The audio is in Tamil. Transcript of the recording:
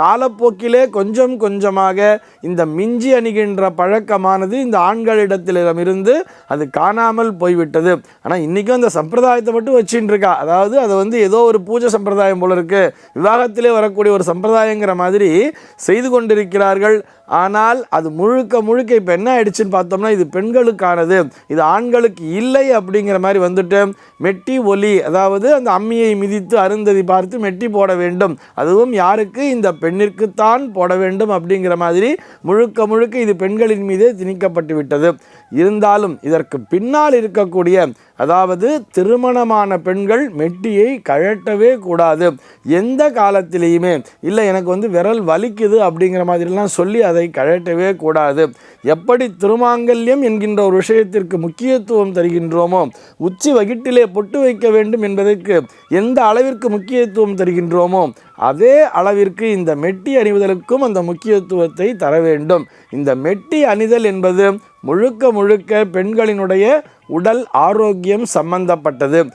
காலப்போக்கிலே கொஞ்சம் கொஞ்சமாக இந்த மிஞ்சி அணிகின்ற பழக்கமானது இந்த ஆண்களிடத்திலிருந்து அது காணாமல் போய்விட்டது. ஆனால் இன்றைக்கும் அந்த சம்பிரதாயத்தை மட்டும் வச்சுட்டு இருக்கா அதாவது அதை வந்து ஏதோ ஒரு பூஜை சம்பிரதாயம் போல இருக்குது விவாகத்திலே வரக்கூடிய ஒரு சம்பிரதாயங்கிற மாதிரி செய்து கொண்டிருக்கிறார்கள். ஆனால் அது முழுக்க முழுக்க இப்போ என்ன ஆயிடுச்சுன்னு பார்த்தோம்னா இது பெண்களுக்கானது. இது ஆண்களுக்கு இல்லை அப்படிங்கிற மாதிரி வந்துட்டு மெட்டி ஒலி அதாவது அந்த அம்மியை மிதித்து அருந்ததி பார்த்து மெட்டி போட வேண்டும். அதுவும் யாருக்கு? இந்த பெண்ணிற்குத்தான் போட வேண்டும் அப்படிங்கிற மாதிரி முழுக்க முழுக்க இது பெண்களின் மீதே திணிக்கப்பட்டு விட்டது. இருந்தாலும் இதற்கு பின்னால் இருக்கக்கூடிய அதாவது திருமணமான பெண்கள் மெட்டியை கழட்டவே கூடாது. எந்த காலத்திலேயுமே. இல்லை எனக்கு வந்து விரல் வலிக்குது அப்படிங்கிற மாதிரிலாம் சொல்லி அதை கழட்டவே கூடாது. எப்படி திருமாங்கல்யம் என்கின்ற ஒரு விஷயத்திற்கு முக்கியத்துவம் தருகின்றோமோ உச்சி வகிட்டிலே பொட்டு வைக்க வேண்டும் என்பதற்கு எந்த அளவிற்கு முக்கியத்துவம் தருகின்றோமோ அதே அளவிற்கு இந்த மெட்டி அணிவதற்கும் அந்த முக்கியத்துவத்தை தர வேண்டும். இந்த மெட்டி அணிதல் என்பது முழுக்க முழுக்க பெண்களினுடைய உடல் ஆரோக்கியம் சம்பந்தப்பட்டது.